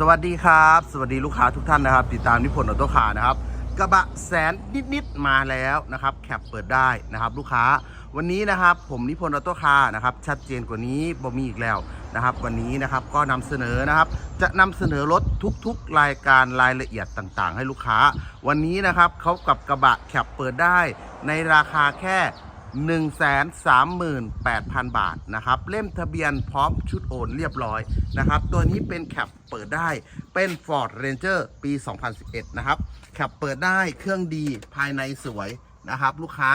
สวัสดีครับ สวัสดีลูกค้าทุกท่านนะครับ ติดตามนิพนธ์ออโต้คาร์นะครับกระบะแสนนิดๆมาแล้วนะครับแคปเปิดได้นะครับ ลูกค้าวันนี้นะครับ ผมนิพนธ์ออโต้คาร์นะครับชัดเจนกว่านี้บ่มีอีกแล้วนะครับ วันนี้นะครับก็นำเสนอนะครับ จะนำเสนอรถทุกๆ รายการรายละเอียดต่างๆ ให้ลูกค้า วันนี้นะครับเขากับกระบะแคปเปิดได้ในราคาแค่ 138,000 บาทนะครับ เล่มทะเบียนพร้อมชุดโอนเรียบร้อยนะครับ ตัวนี้เป็นแคปเปิดได้เป็น Ford Ranger ปี 2011 นะครับ แคปเปิดได้เครื่องดีภายในสวยนะครับ ลูกค้า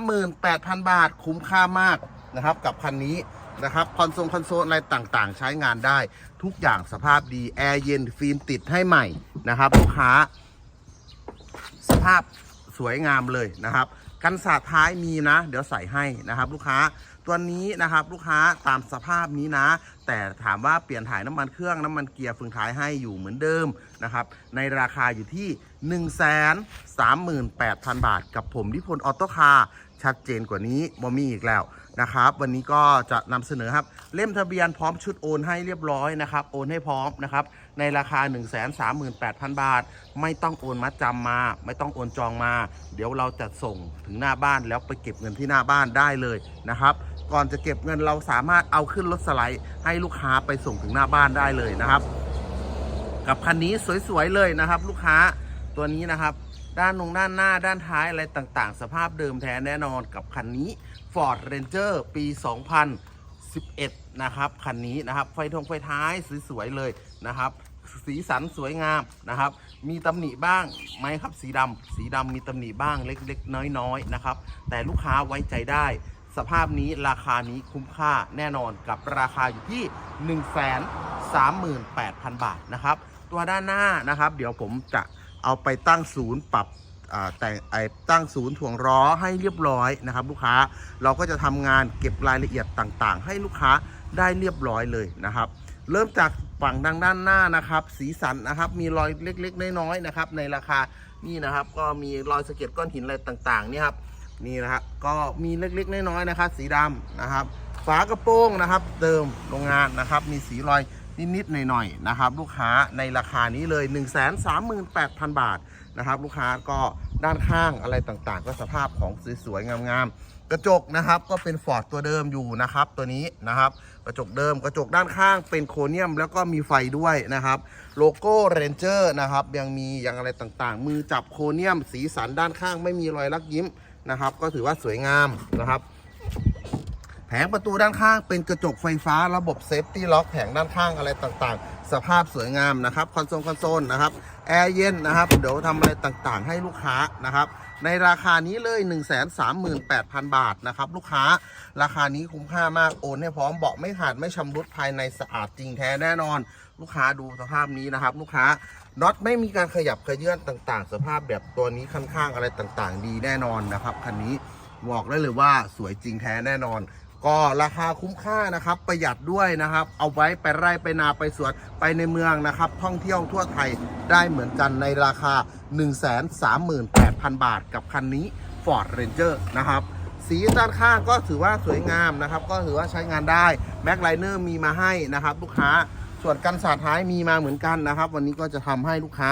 138,000 บาทคุ้มค่ามากนะครับกับคันนี้นะครับคอนโซลคอนโซลอะไรต่างๆ ใช้งานได้ ทุกอย่างสภาพดี แอร์เย็นฟิล์มติดให้ใหม่นะครับ ลูกค้า สภาพ สวยงามเลยนะครับ กันสาดท้ายมีนะ เดี๋ยวใส่ให้นะครับ ลูกค้าตัวนี้นะครับลูกค้าตามสภาพนี้นะ แต่ถามว่าเปลี่ยนถ่ายน้ำมันเครื่องน้ำมันเกียร์ฝึงท้ายให้อยู่เหมือนเดิมนะครับในราคาอยู่ที่ 1 3 8 0 0 0 บาท กับผมที่พลออโต้คาร์ชัดเจนกว่านี้บ่มีอีกแล้ว นะครับ วันนี้ก็จะนำเสนอครับ เล่มทะเบียนพร้อมชุดโอนให้เรียบร้อยนะครับ โอนให้พร้อมนะครับ ในราคา 1 3 8 0 0 0 บาท ไม่ต้องโอนมัดจำมา ไม่ต้องโอนจองมา เดี๋ยวเราจะส่งถึงหน้าบ้านแล้วไปเก็บเงินที่หน้าบ้านได้เลยนะครับก่อนจะเก็บเงินเราสามารถเอาขึ้นรถสไลด์ให้ลูกค้าไปส่งถึงหน้าบ้านได้เลยนะครับ กับคันนี้สวยๆเลยนะครับ ลูกค้าตัวนี้นะครับ ด้านนงด้านหน้าด้านท้ายอะไรต่างๆ สภาพเดิมแท้แน่นอนกับคันนี้ Ford Ranger ปี 2011 นะครับ คันนี้นะครับ ไฟทงไฟท้ายสวยๆเลยนะครับ สีสันสวยงามนะครับ มีตำหนิบ้างไหมครับ สีดำสีดำมีตำหนิบ้างเล็กๆ น้อยๆ นะครับ แต่ลูกค้าไว้ใจได้สภาพนี้ราคานี้คุ้มค่าแน่นอนกับราคาอยู่ที่ 1 3 8 0 0 0 บาทนะครับ ตัวด้านหน้านะครับ เดี๋ยวผมจะเอาไปตั้งศูนย์ปรับ แต่งไอตั้งศูนย์ถ่วงล้อให้เรียบร้อยนะครับ ลูกค้าเราก็จะทำงานเก็บรายละเอียดต่างๆ ให้ลูกค้าได้เรียบร้อยเลยนะครับ เริ่มจากฝั่งดังด้านหน้านะครับ สีสันนะครับ มีรอยเล็กๆ น้อยๆนะครับ ในราคานี่นะครับ ก็มีรอยสะเก็ดก้อนหินอะไรต่างๆนี่ครับนี่นะครับก็มีเล็กๆ น้อยๆนะครับ สีดำนะครับ ฝากระโปรงนะครับเดิมโรงงานนะครับ มีสีรอยนิดๆหน่อยๆนะครับ ลูกค้าในราคานี้เลย 1 3 8 0 0 0 บาท นะครับ ลูกค้าก็ด้านข้างอะไรต่างๆ ก็สภาพของสวยๆงามๆกระจกนะครับก็เป็นฟอร์ดตัวเดิมอยู่นะครับ ตัวนี้นะครับ กระจกเดิมกระจกด้านข้างเป็นโครเนียมแล้วก็มีไฟด้วยนะครับ โลโก้เรนเจอร์นะครับยังมียังอะไรต่างๆ มือจับโครเนียมสีสันด้านข้างไม่มีรอยลักยิ้มนะครับ ก็ถือว่าสวยงามนะครับ งประตูด้านข้างเป็นกระจกไฟฟ้าระบบเซฟตี้ล็อกแผงด้านข้างอะไรต่างๆ สภาพสวยงามนะครับคอนโซลคอนโซลนะครับแอร์เย็นนะครับเดี๋ยวทำอะไรต่างๆ ให้ลูกค้านะครับ ในราคานี้เลย 1 3 8 0 0 0 บาทนะครับลูกค้าราคานี้คุ้มค่ามากโอนให้พร้อมเบาะไม่ขาดไม่ชำรุดภายในสะอาดจริงแท้แน่นอน ลูกค้าดูสภาพนี้นะครับ ลูกค้าน็อตไม่มีการขยับขยื่นต่างๆ สภาพแบบตัวนี้ค่อนข้างอะไรต่างๆ ดีแน่นอนนะครับคันนี้บอกได้เลยว่าสวยจริงแท้แน่นอน ก็ราคาคุ้มค่านะครับประหยัดด้วยนะครับ เอาไว้ไปไร่ไปนาไปสวนไปในเมืองนะครับ ท่องเที่ยวทั่วไทยได้เหมือนกันในราคา 138,000 บาทกับคันนี้ Ford Ranger นะครับ สีด้านข้างก็ถือว่าสวยงามนะครับ ก็ถือว่าใช้งานได้แม็กไลเนอร์มีมาให้นะครับ ลูกค้าส่วนกันสาดท้ายมีมาเหมือนกันนะครับ วันนี้ก็จะทำให้ลูกค้า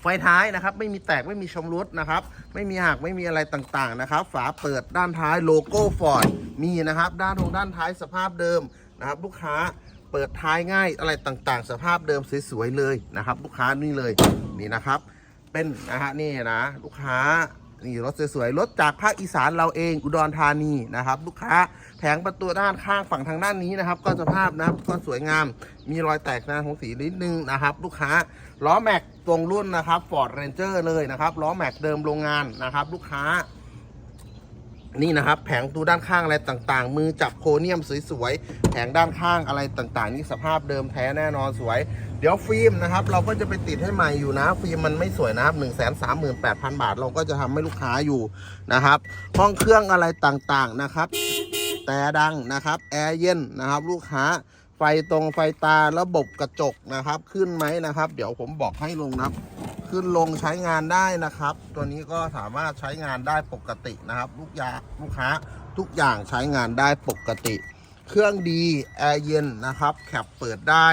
ไฟท้ายนะครับ ไม่มีแตกไม่มีชำรุดนะครับ ไม่มีหักไม่มีอะไรต่างๆนะครับ ฝาเปิดด้านท้ายโลโก้ฟอร์ดมีนะครับ ด้านตรงด้านท้ายสภาพเดิมนะครับ ลูกค้าเปิดท้ายง่ายอะไรต่างๆ สภาพเดิมสวยๆเลยนะครับ ลูกค้านี่เลยนี่นะครับ เป็นนะฮะนี่นะ ลูกค้า นี่รถสวยๆ รถจากภาคอีสานเราเองอุดรธานีนะครับ ลูกค้าแผงประตูด้านข้างฝั่งทางด้านนี้นะครับ ก็สภาพนะครับก็สวยงาม มีรอยแตกนะของสีนิดนึงนะครับ ลูกค้าล้อแม็กตรงรุ่นนะครับ Ford Ranger เลยนะครับล้อแม็กเดิมโรงงานนะครับ ลูกค้า นี่นะครับ แผงประตูด้านข้างอะไรต่างๆ มือจับโครเนียมสวยๆ แผงด้านข้างอะไรต่างๆ นี่สภาพเดิมแท้แน่นอนสวย เดี๋ยวฟิล์มนะครับ เราก็จะไปติดให้ใหม่อยู่นะ ฟิล์มมันไม่สวยนะครับ 1 3 8 0 0 0 บาท เราก็จะทำให้ลูกค้าอยู่นะครับ ห้องเครื่องอะไรต่างๆนะครับ แต่ดังนะครับ แอร์เย็นนะครับลูกค้าไฟตรงไฟตาระบบกระจกนะครับ ขึ้นไหมนะครับ เดี๋ยวผมบอกให้ลงนะครับ ขึ้นลงใช้งานได้นะครับ ตัวนี้ก็สามารถใช้งานได้ปกตินะครับ ลูกยาลูกค้าทุกอย่างใช้งานได้ปกติ เครื่องดีแอร์เย็นนะครับแคปเปิดได้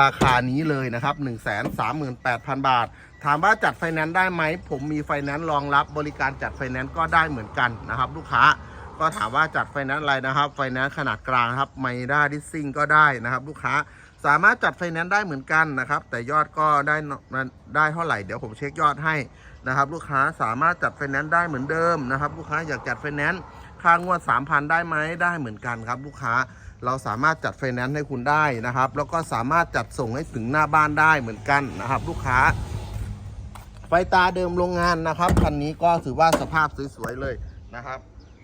ราคานี้เลยนะครับ 1 3 8 0 0 0 บาท ถามว่าจัดไฟแนนซ์ได้ไหม ผมมีไฟแนนซ์รองรับบริการจัดไฟแนนซ์ก็ได้เหมือนกันนะครับ ลูกค้าก็ถามว่าจัดไฟแนนซ์อะไรนะครับ ไฟแนนซ์ขนาดกลางครับไมด้าดิสซิ่งก็ได้นะครับ ลูกค้า สามารถจัดไฟแนนซ์ได้เหมือนกันนะครับ แต่ยอดก็ได้ได้เท่าไหร่เดี๋ยวผมเช็คยอดให้นะครับ ลูกค้าสามารถจัดไฟแนนซ์ได้เหมือนเดิมนะครับ ลูกค้าอยากจัดไฟแนนซ์ค่างวด 3,000 ได้ไหมได้เหมือนกันครับ ลูกค้าเราสามารถจัดไฟแนนซ์ให้คุณได้นะครับ แล้วก็สามารถจัดส่งให้ถึงหน้าบ้านได้เหมือนกันนะครับ ลูกค้า ไฟตาเดิมโรงงานนะครับคันนี้ก็ถือว่าสภาพสวยๆเลยนะครับ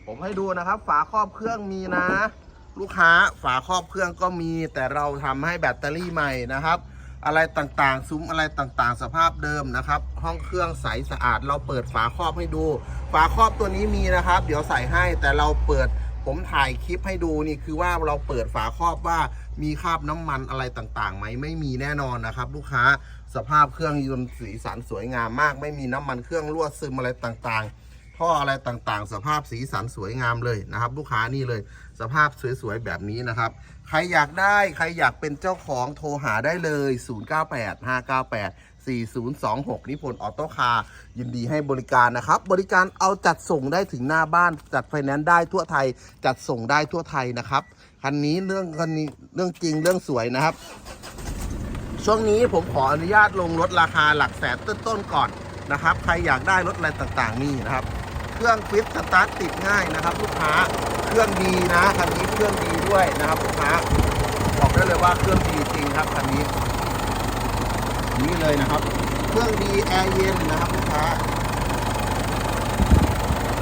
ผมให้ดูนะครับ ฝาครอบเครื่องมีนะ ลูกค้าฝาครอบเครื่องก็มี แต่เราทำให้แบตเตอรี่ใหม่นะครับ อะไรต่างๆ ซุ้มอะไรต่างๆ สภาพเดิมนะครับ ห้องเครื่องใสสะอาด เราเปิดฝาครอบให้ดู ฝาครอบตัวนี้มีนะครับ เดี๋ยวใส่ให้แต่เราเปิดผมถ่ายคลิปให้ดูนี่คือว่าเราเปิดฝาครอบว่ามีคราบน้ำมันอะไรต่างๆไหมไม่มีแน่นอนนะครับ ลูกค้าสภาพเครื่องยนต์สีสันสวยงามมาก ไม่มีน้ำมันเครื่องรั่วซึมอะไรต่างๆ ท่ออะไรต่างๆ สภาพสีสันสวยงามเลยนะครับ ลูกค้านี่เลย สภาพสวยๆแบบนี้นะครับ ใครอยากได้ใครอยากเป็นเจ้าของโทรหาได้เลย 098598 4026 นิพนธ์ออโต้คาร์ยินดีให้บริการนะครับ บริการเอาจัดส่งได้ถึงหน้าบ้าน จัดไฟแนนซ์ได้ทั่วไทย จัดส่งได้ทั่วไทยนะครับคันนี้เรื่องคันนี้เรื่องจริงเรื่องสวยนะครับ ช่วงนี้ผมขออนุญาตลงรถราคาหลักแสนต้นๆก่อนนะครับ ใครอยากได้รถอะไรต่างๆนี่นะครับ รื่อง ฟิตสตาร์ทติดง่ายนะครับ ลูกค้าเครื่องดีนะคันนี้เครื่องดีด้วยนะครับลูกค้าบอกได้เลยว่าเครื่องดีจริงครับคันนี้ นี่เลยนะครับ เครื่องดีแอร์เย็นนะครับลูกค้า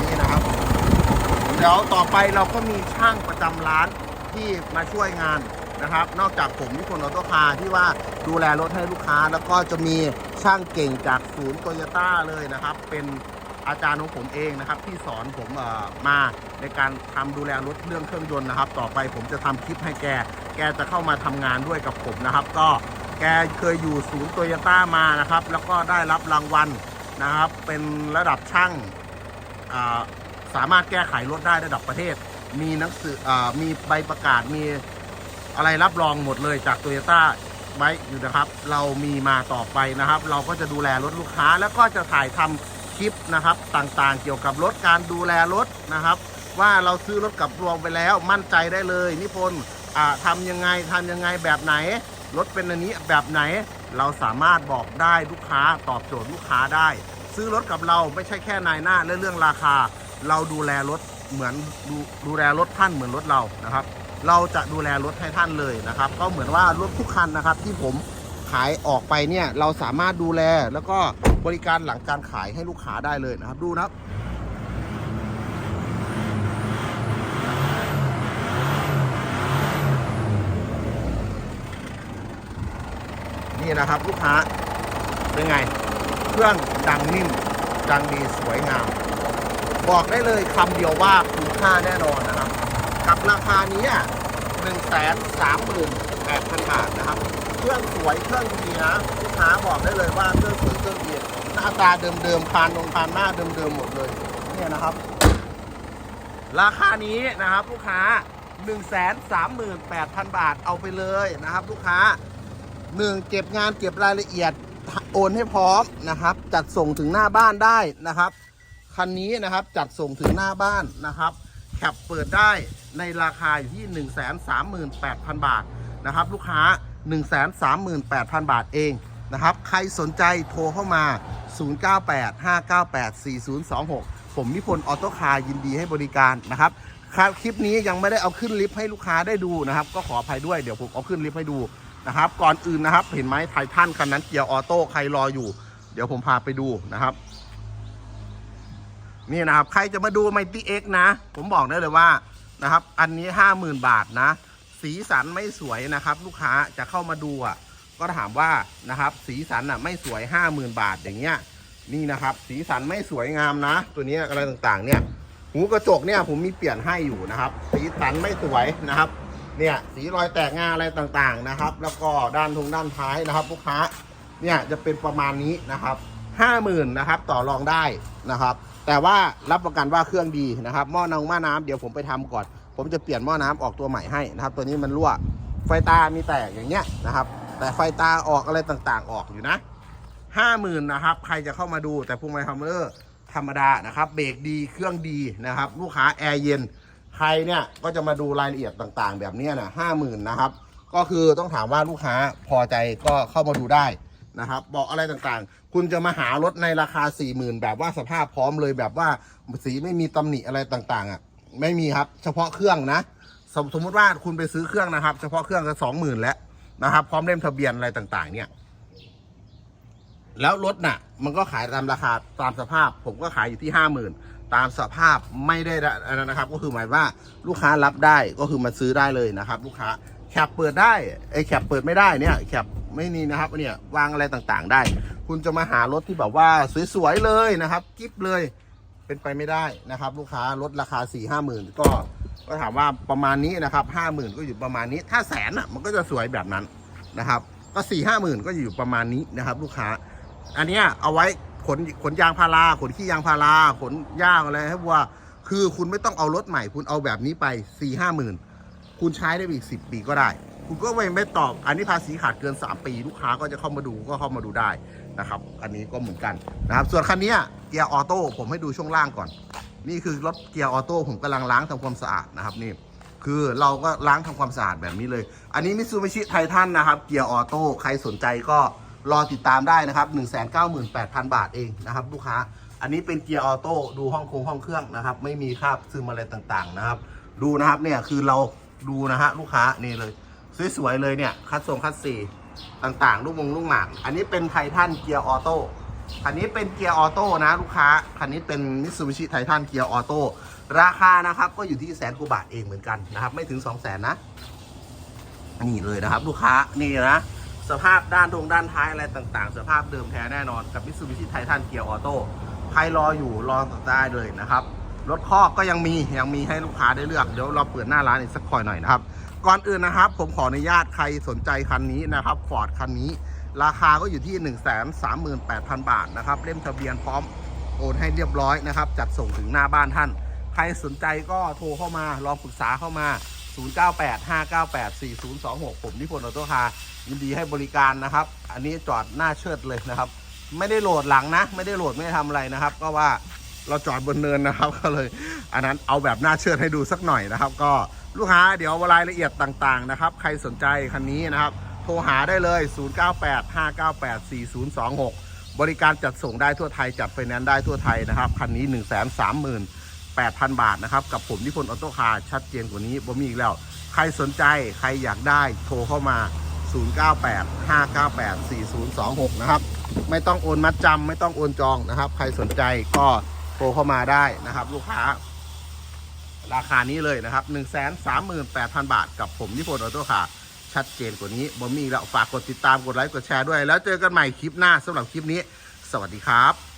นี่นะครับเดี๋ยวต่อไปเราก็มีช่างประจำร้านที่มาช่วยงานนะครับ นอกจากผมนิพนออโต้คาร์ที่ว่าดูแลรถให้ลูกค้า แล้วก็จะมีช่างเก่งจากศูนย์โตโยต้าเลยนะครับ เป็น อาจารย์ของผมเองนะครับ ที่สอนผมมาในการทำดูแลรถเรื่องเครื่องยนต์นะครับ ต่อไปผมจะทำคลิปให้แก แกจะเข้ามาทำงานด้วยกับผมนะครับ ก็แกเคยอยู่ศูนย์โตโยต้ามานะครับ แล้วก็ได้รับรางวัลนะครับ เป็นระดับช่างสามารถแก้ไขรถได้ระดับประเทศ มีหนังสืออมีใบประกาศมีอะไรรับรองหมดเลยจากโตโยต้าไว้อยู่นะครับ เรามีมาต่อไปนะครับ เราก็จะดูแลรถลูกค้าแล้วก็จะถ่ายทำค ลิปนะครับต่างๆ เกี่ยวกับรถการดูแลรถนะครับ ว่าเราซื้อรถกับรวงไปแล้วมั่นใจได้เลย นิพนธ์ทำยังไงทำยังไงแบบไหน รถเป็นอันนี้แบบไหนเราสามารถบอกได้ลูกค้าตอบโจทย์ลูกค้าได้ ซื้อรถกับเราไม่ใช่แค่นายหน้าและเรื่องราคา เราดูแลรถเหมือนดูดูแลรถท่านเหมือนรถเรานะครับ เราจะดูแลรถให้ท่านเลยนะครับ ก็เหมือนว่ารถทุกคันนะครับที่ผมขายออกไปเนี่ยเราสามารถดูแลแล้วก็ บริการหลังการขายให้ลูกค้าได้เลยนะครับ ดูนะครับนี่นะครับลูกค้าเป็นไง เครื่องดังนิ่ม ดังดีสวยงาม บอกได้เลยคำเดียวว่าคุ้มค่าแน่นอนนะครับ กับราคานี้หนึ่งแสนสามหมื่นแปดพันบาทนะครับ เครื่องสวยเครื่องดีนะลูกค้าบอกได้เลยว่าเครื่องสวยเครื่องดี หน้าตาเดิมๆพานตรงพานหน้าเดิมๆหมดเลยเนี่ยนะครับ ราคานี้นะครับลูกค้า 1 3 8 0 0 0 บาทเอาไปเลยนะครับ ลูกค้าหนึ่งเก็บงานเก็บรายละเอียดโอนให้พร้อมนะครับ จัดส่งถึงหน้าบ้านได้นะครับคันนี้นะครับจัดส่งถึงหน้าบ้านนะครับแคปเปิดได้ในราคาอยู่ที่ 1 3 8 0 0 0 บาทนะครับ ลูกค้า 1 3 8 0 0 0 บาทเอง นะครับ ใครสนใจโทรเข้ามา 098 598 4026 ผมนิพนธ์ออโต้คาร์ยินดีให้บริการนะครับครับคลิปนี้ยังไม่ได้เอาขึ้นลิฟต์ให้ลูกค้าได้ดูนะครับ ก็ขออภัยด้วยเดี๋ยวผมเอาขึ้นลิฟต์ให้ดูนะครับ ก่อนอื่นนะครับ เห็นไหมไททันคันนั้นเกียร์ออโต้ใครรออยู่ เดี๋ยวผมพาไปดูนะครับนี่นะครับ ใครจะมาดูไมตี้เอ็กนะ ผมบอกได้เลยว่านะครับ อันนี้ห้าหมื่นบาทนะ สีสันไม่สวยนะครับ ลูกค้าจะเข้ามาดูอะ ก็ถามว่านะครับสีสันอะไม่สวยห้าหมื่นบาทอย่างเงี้ยนี่นะครับสีสันไม่สวยงามนะ ตัวนี้อะไรต่างๆเนี่ยหูกระจกเนี่ยผมมีเปลี่ยนให้อยู่นะครับ สีสันไม่สวยนะครับเนี่ยสีรอยแตกงาอะไรต่างๆนะครับ แล้วก็ด้านทงด้านท้ายนะครับลูกค้าเนี่ยจะเป็นประมาณนี้นะครับห้าหมื่นนะครับต่อรองได้นะครับ แต่ว่ารับประกันว่าเครื่องดีนะครับหม้อนองหม้อน้ำเดี๋ยวผมไปทำก่อน ผมจะเปลี่ยนหม้อน้ำออกตัวใหม่ให้นะครับ ตัวนี้มันรั่วไฟตามีแตกอย่างเงี้ยนะครับ แต่ไฟตาออกอะไรต่างๆ ออกอยู่นะห้าหมื่นนะครับ ใครจะเข้ามาดูแต่พวงมาลัยฮัมเมอร์ธรรมดานะครับ เบรกดีเครื่องดีนะครับ ลูกค้าแอร์เย็น ใครเนี่ยก็จะมาดูรายละเอียดต่างๆ แบบนี้นะห้าหมื่นนะครับ ก็คือต้องถามว่าลูกค้าพอใจก็เข้ามาดูได้นะครับบอกอะไรต่างๆ คุณจะมาหารถในราคา 4 0,000 แบบว่าสภาพพร้อมเลยแบบว่าสีไม่มีตำหนิอะไรต่างๆ อะ ไม่มีครับ เฉพาะเครื่องนะสมสมมติว่าคุณไปซื้อเครื่องนะครับ เฉพาะเครื่องก็สองหมื่นแล้ว นะครับ พร้อมเล่มทะเบียนอะไรต่าง ๆ เนี่ย แล้วรถน่ะ มันก็ขายตามราคาตามสภาพ ผมก็ขายอยู่ที่ห้าหมื่นตามสภาพไม่ได้อนนั้นะครับ ก็คือหมายว่าลูกค้ารับได้ก็คือมาซื้อได้เลยนะครับ ลูกค้าแคปเปิดได้ไอแคปเปิดไม่ได้เนี่ยแคปไม่นี่นะครับเนี่ยวางอะไรต่างๆ ได้ คุณจะมาหารถที่แบบว่าสวยๆเลยนะครับ กิฟเลยเป็นไปไม่ได้นะครับ ลูกค้ารถราคา4ี่ห้าหมื่นก็ ก็ถามว่าประมาณนี้นะครับห้าหมื่นก็อยู่ประมาณนี้ ถ้าแสนอะมันก็จะสวยแบบนั้นนะครับ ก็สี่ห้าหมื่นก็อยู่ประมาณนี้นะครับ ลูกค้า อันนี้เอาไว้ขนขนยางพาราขนขี้ยางพาราขนหญ้าอะไรให้วัวคือคุณไม่ต้องเอารถใหม่ คุณเอาแบบนี้ไปสี่ห้าหมื่นคุณใช้ได้อีกสิบปีก็ได้ คุณก็ไม่ไม่ตอบอันนี้ภาษีขาดเกิน 3 ปี ลูกค้าก็จะเข้ามาดูก็เข้ามาดูได้นะครับ อันนี้ก็เหมือนกันนะครับ ส่วนคันนี้เกียร์ออโต้ผมให้ดูช่วงล่างก่อน นี่คือรถเกียร์ออโต้ผมกำลังล้างทำความสะอาดนะครับนี่คือเราก็ล้างทำความสะอาดแบบนี้เลย อันนี้มิซูบิชิไททันนะครับเกียร์ออโต้ใครสนใจก็รอติดตามได้นะครับ 198,000 บาทเองนะครับ ลูกค้า อันนี้เป็นเกียร์ออโต้ดูห้องโครงห้องเครื่องนะครับ ไม่มีคราบซึมอะไรต่างๆนะครับ ดูนะครับเนี่ยคือเราดูนะฮะลูกค้านี่เลย สวยๆเลยเนี่ยคัดทรงคัดสีต่างๆ ลูกมงลูกหมาก อันนี้เป็นไททันเกียร์ออโต้ คันนี้เป็นเกียร์ออโต้นะลูกค้า คันนี้เป็นมิตซูบิชิไททันเกียร์ออโต้ ราคานะครับ ก็อยู่ที่แสนกว่าบาทเองเหมือนกันนะครับ ไม่ถึง 2 0 0แสนนะ นี่เลยนะครับ ลูกค้า นี่นะ สภาพด้านตรงด้านท้ายอะไรต่างๆ สภาพเดิมแท้แน่นอนกับมิตซูบิชิไททันเกียร์ออโต้ ใครรออยู่รอได้เลยนะครับรถคอกก็ยังมียังมีให้ลูกค้าได้เลือกเดี๋ยวเราเปิดหน้าร้านอีกสักคอยหน่อยนะครับ ก่อนอื่นนะครับ ผมขออนุญาตใครสนใจคันนี้นะครับฟอร์ดคันนี้ ราคาก็อยู่ที่ 1 3 8 0 0 0 บาทนะครับ เล่มทะเบียนพร้อมโอนให้เรียบร้อยนะครับ จัดส่งถึงหน้าบ้านท่าน ใครสนใจก็โทรเข้ามาลองปรึกษาเข้ามา 0985984026 ผมนิพนธ์ออโต้คาร์ยินดีให้บริการนะครับ อันนี้จอดหน้าเชิดเลยนะครับ ไม่ได้โหลดหลังนะ ไม่ได้โหลดไม่ได้ทำอะไรนะครับ ก็ว่าเราจอดบนเนินนะครับก็เลย อันนั้นเอาแบบหน้าเชิดให้ดูสักหน่อยนะครับ ก็ลูกค้าเดี๋ยวรายละเอียดต่างๆนะครับ ใครสนใจคันนี้นะครับ โทรหาได้เลย 0985984026 บริการจัดส่งได้ทั่วไทย จัดไฟแนนซ์ได้ทั่วไทยนะครับ คันนี้ 138,000 บาทนะครับ กับผมนิพนธ์ออโต้คาร์ชัดเจนกว่านี้บ่มีอีกแล้ว ใครสนใจ ใครอยากได้โทรเข้ามา 0985984026 นะครับ ไม่ต้องโอนมัดจำไม่ต้องโอนจองนะครับ ใครสนใจก็โทรเข้ามาได้นะครับ ลูกค้าราคานี้เลยนะครับ 138,000 บาท กับผมนิพนธ์ออโต้คาร์ ชัดเจนกว่านี้บอมมี่แล้วฝากกดติดตามกดไลค์กดแชร์ด้วย แล้วเจอกันใหม่คลิปหน้าสำหรับคลิปนี้ สวัสดีครับ